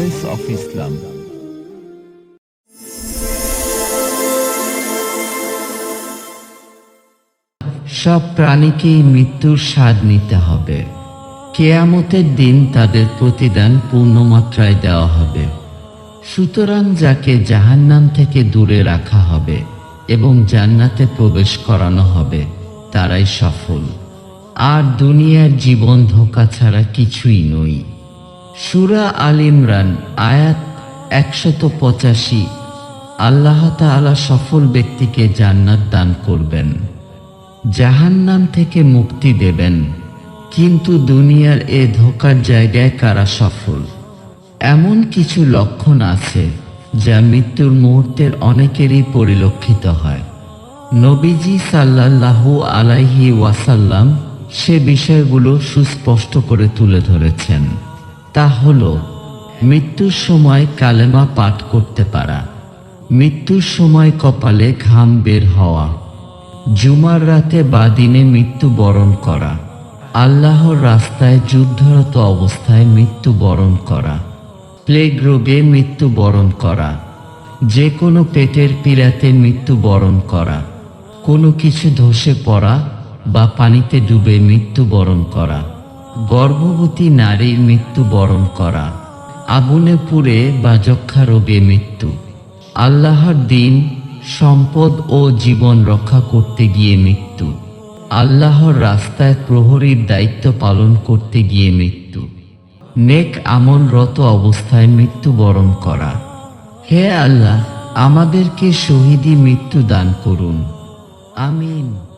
Voice of Islam সব প্রাণীকেই মৃত্যুর স্বাদ নিতে হবে। কেয়ামতের দিন তাদের প্রতিদান পূর্ণমাত্রায় দেওয়া হবে। সুতরাং যাকে জাহান্নাম থেকে দূরে রাখা হবে এবং জান্নাতে প্রবেশ করানো হবে, তারাই সফল। আর দুনিয়ার জীবন ধোকা ছাড়া কিছুই নই সুরা আল ইমরান, আয়াত একশত পঁচাশি। আল্লাহ তাআলা সফল ব্যক্তিকে জান্নাত দান করবেন। জাহান্নাম থেকে মুক্তি দেবেন। কিন্তু দুনিয়ার এ ধোকার জায়গায় কারা সফল? এমন কিছু লক্ষণ আছে যা মৃত্যুর মুহূর্তের অনেকেরই পরিলক্ষিত হয়। নবীজি সাল্লাল্লাহু আলাইহি ওয়াসাল্লাম সে বিষয়গুলো সুস্পষ্ট করে তুলে ধরেছেন। তা হল, মৃত্যুর সময় কালেমা পাঠ করতে পারা। মৃত্যুর সময় কপালে ঘাম বের হওয়া। জুমার রাতে বা দিনে মৃত্যুবরণ করা। আল্লাহর রাস্তায় যুদ্ধরত অবস্থায় মৃত্যুবরণ করা। প্লেগ রোগে মৃত্যুবরণ করা। যে কোনো পেটের পীড়াতে মৃত্যুবরণ করা। কোনো কিছু ধসে পড়া বা পানিতে ডুবে মৃত্যুবরণ করা। গর্ভবতী নারীর মৃত্যু বরণ করা, আগুনে পুড়ে বা যক্ষা রোগে মৃত্যু। আল্লাহর দিন, সম্পদ ও জীবন রক্ষা করতে গিয়ে মৃত্যু। আল্লাহর রাস্তায় প্রহরীর দায়িত্ব পালন করতে গিয়ে মৃত্যু। নেক আমলরত অবস্থায় মৃত্যুবরণ করা। হে আল্লাহ, আমাদেরকে শহীদি মৃত্যু দান করুন। আমিন।